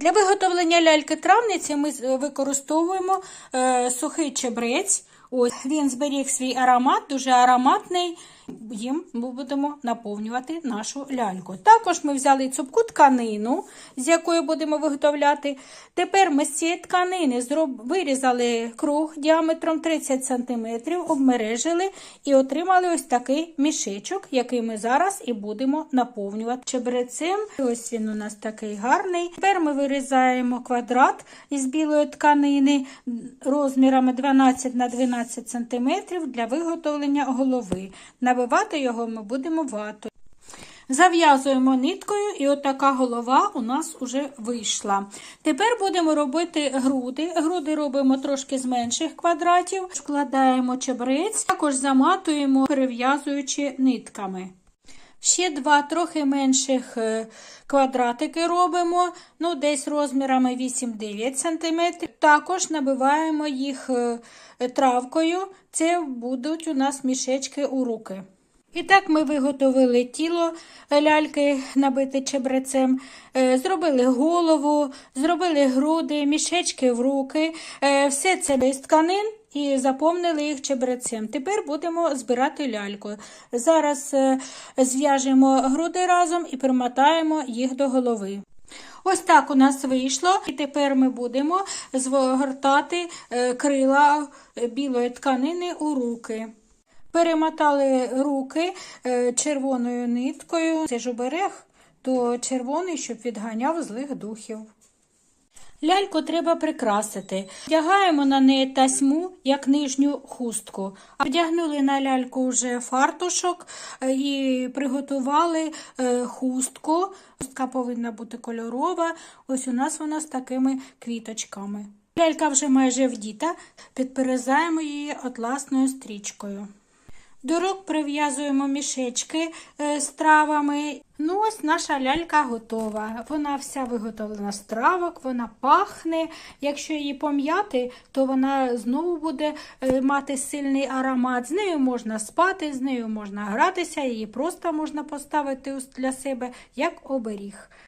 Для виготовлення ляльки-травниці ми використовуємо е, сухий чебрець. Ось він зберіг свій аромат, дуже ароматний. Їм будемо наповнювати нашу ляльку. Також ми взяли цупку тканину, з якої будемо виготовляти. Тепер ми з цієї тканини вирізали круг діаметром 30 см, обмережили і отримали ось такий мішечок, який ми зараз і будемо наповнювати чебрецем. Ось він у нас такий гарний. Тепер ми вирізаємо квадрат із білої тканини розмірами 12 на 12 см для виготовлення голови. Набивати його ми будемо ватою. Зав'язуємо ниткою, і отака голова у нас вже вийшла. Тепер будемо робити груди. Груди робимо трошки з менших квадратів, вкладаємо чебрець, також заматуємо, перев'язуючи нитками. Ще два трохи менших е, квадратики робимо, ну десь розмірами 8-9 см. Також набиваємо їх е, травкою. Це будуть у нас мішечки у руки. І так ми виготовили тіло ляльки, набите чебрецем, е, зробили голову, зробили груди, мішечки в руки. Е, Все це з тканин і заповнили їх чебрецем. Тепер будемо збирати ляльку. Зараз е, зв'яжемо груди разом і примотаємо їх до голови. Ось так у нас вийшло. І тепер ми будемо згортати е, крила е, білої тканини у руки. Перемотали руки червоною ниткою. Це ж оберег, то червоний, щоб відганяв злих духів. Ляльку треба прикрасити. Вдягаємо на неї тасьму, як нижню хустку. Вдягнули на ляльку вже фартушок е, і приготували е, хустку. Хустка повинна бути кольорова. Ось у нас вона з такими квіточками. Лялька вже майже вдіта, підперезаємо її атласною стрічкою. До рук прив'язуємо мішечки е, з травами. Ну, ось наша лялька готова. Вона вся виготовлена з травок, вона пахне. Якщо її пом'яти, то вона знову буде е, мати сильний аромат. З нею можна спати, з нею можна гратися, її просто можна поставити для себе як оберіг.